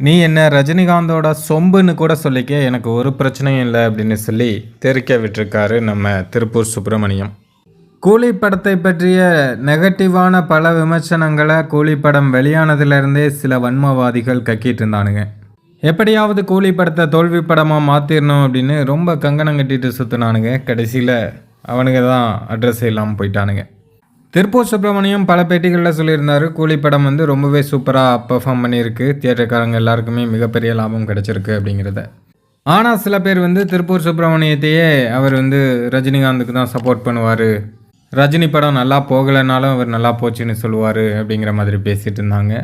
நீ என்ன ரஜினிகாந்தோட சொம்புன்னு கூட சொல்லிக்க எனக்கு ஒரு பிரச்சனையும் இல்லை அப்படின்னு சொல்லி தெரிக்க விட்டுருக்காரு நம்ம திருப்பூர் சுப்பிரமணியம். கூலி படத்தை பற்றிய நெகட்டிவான பல விமர்சனங்களை கூலி படம் வெளியானதுலேருந்தே சில வன்மவாதிகள் கக்கிட்டு இருந்தானுங்க. எப்படியாவது கூலி படத்தை தோல்வி படமாக மாற்றிடணும் அப்படின்னு ரொம்ப கங்கணம் கட்டிட்டு சுற்றினானுங்க கடைசியில் அவனுங்க தான் அட்ரஸ் இல்லாமல் போயிட்டானுங்க. திருப்பூர் சுப்பிரமணியம் பல பேட்டிகளில் சொல்லியிருந்தாரு. கூலி படம் வந்து ரொம்பவே சூப்பராக பெர்ஃபார்ம் பண்ணியிருக்கு. தியேட்டர்காரங்க எல்லாருக்குமே மிகப்பெரிய லாபம் கிடைச்சிருக்கு அப்படிங்கிறத. ஆனால் சில பேர் வந்து திருப்பூர் சுப்பிரமணியத்தையே அவர் வந்து ரஜினிகாந்துக்கு தான் சப்போர்ட் பண்ணுவார். ரஜினி படம் நல்லா போகலைனாலும் அவர் நல்லா போச்சுன்னு சொல்லுவார் அப்படிங்கிற மாதிரி பேசிகிட்டு இருந்தாங்க.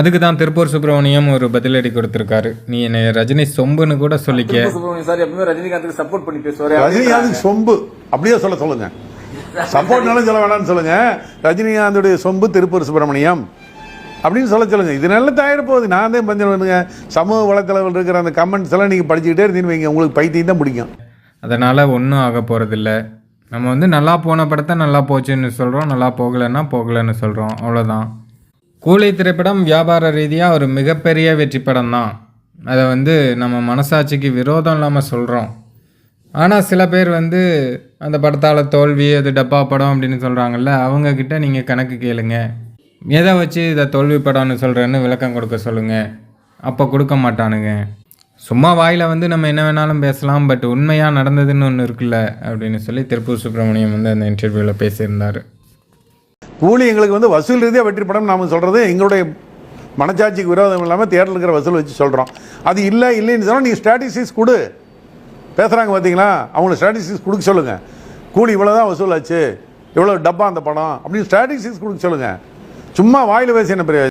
அதுக்கு தான் திருப்பூர் சுப்பிரமணியம் ஒரு பதிலடி கொடுத்துருக்காரு. நீ என்னை ரஜினி சொம்புன்னு கூட சொல்லிக்க. சுப்பிரமணியம் சார் எப்பவுமே ரஜினிகாந்துக்கு சப்போர்ட் பண்ணி பேசுவாரு. ரஜினிகாந்துக்கு சொம்பு. அப்படியே சொல்ல சொல்லுங்க. சப்போர்ட்னாலும் சொல்ல வேணாம்னு சொல்லுங்க. ரஜினிகாந்துடைய சொம்பு திருப்பூர் சுப்பிரமணியம். அப்படின்னு சொல்ல சொல்லுங்க. இது நல்லா தயார் போகுது. நான் தான் பஞ்சம் பண்ணுங்க சமூக வலைத்தளவில் இருக்கிற அந்த கமெண்ட்ஸ் எல்லாம் நீங்கள் படிச்சுக்கிட்டே இருந்தீங்கன்னு வைங்க. உங்களுக்கு பைத்தியம் தான் பிடிக்கும். அதனால் ஒன்றும் ஆக போகிறதில்ல நம்ம வந்து நல்லா போன படத்தை நல்லா போச்சுன்னு சொல்கிறோம் நல்லா போகலைன்னா போகலைன்னு சொல்கிறோம் அவ்வளோதான் கூலி திரைப்படம் வியாபார ரீதியாக ஒரு மிகப்பெரிய வெற்றி படம் தான் அதை வந்து நம்ம மனசாட்சிக்கு விரோதம் இல்லாமல் சொல்கிறோம் ஆனால் சில பேர் வந்து அந்த படத்தால் தோல்வி அது டப்பா படம் அப்படின்னு சொல்கிறாங்கல்ல அவங்கக்கிட்ட நீங்கள் கணக்கு கேளுங்க. எதை வச்சு இதை தோல்வி படம்னு சொல்கிறேன்னு விளக்கம் கொடுக்க சொல்லுங்கள் அப்போ கொடுக்க மாட்டானுங்க. சும்மா வாயில் வந்து நம்ம என்ன வேணாலும் பேசலாம் பட் உண்மையாக நடந்ததுன்னு ஒன்று இருக்குல்ல அப்படின்னு சொல்லி திருப்பூர் சுப்பிரமணியம் வந்து அந்த இன்டர்வியூவில் பேசியிருந்தார். கூலி எங்களுக்கு வந்து வசூல் ரீதியாக வெற்றி படம் நாம் சொல்கிறது எங்களுடைய மனச்சாட்சிக்கு விரோதம் இல்லாமல் தேட்டரில் இருக்கிற வசூல் வச்சு சொல்கிறோம் அது இல்லை இல்லைன்னு சொன்னால் நீங்கள் ஸ்ட்ராட்டஜிஸ் கொடு. பேசுகிறாங்க பார்த்தீங்களா அவங்களுக்கு ஸ்ட்ராட்டஜிஸ் கொடுக்க சொல்லுங்கள் கூலி இவ்வளோ தான் வசூல் ஆச்சு இவ்வளோ டப்பா அந்த படம் அப்படின்னு ஸ்ட்ராட்டஜிஸ் கொடுக்க சொல்லுங்கள் சும்மா வாயில் பேசி என்ன பெரிய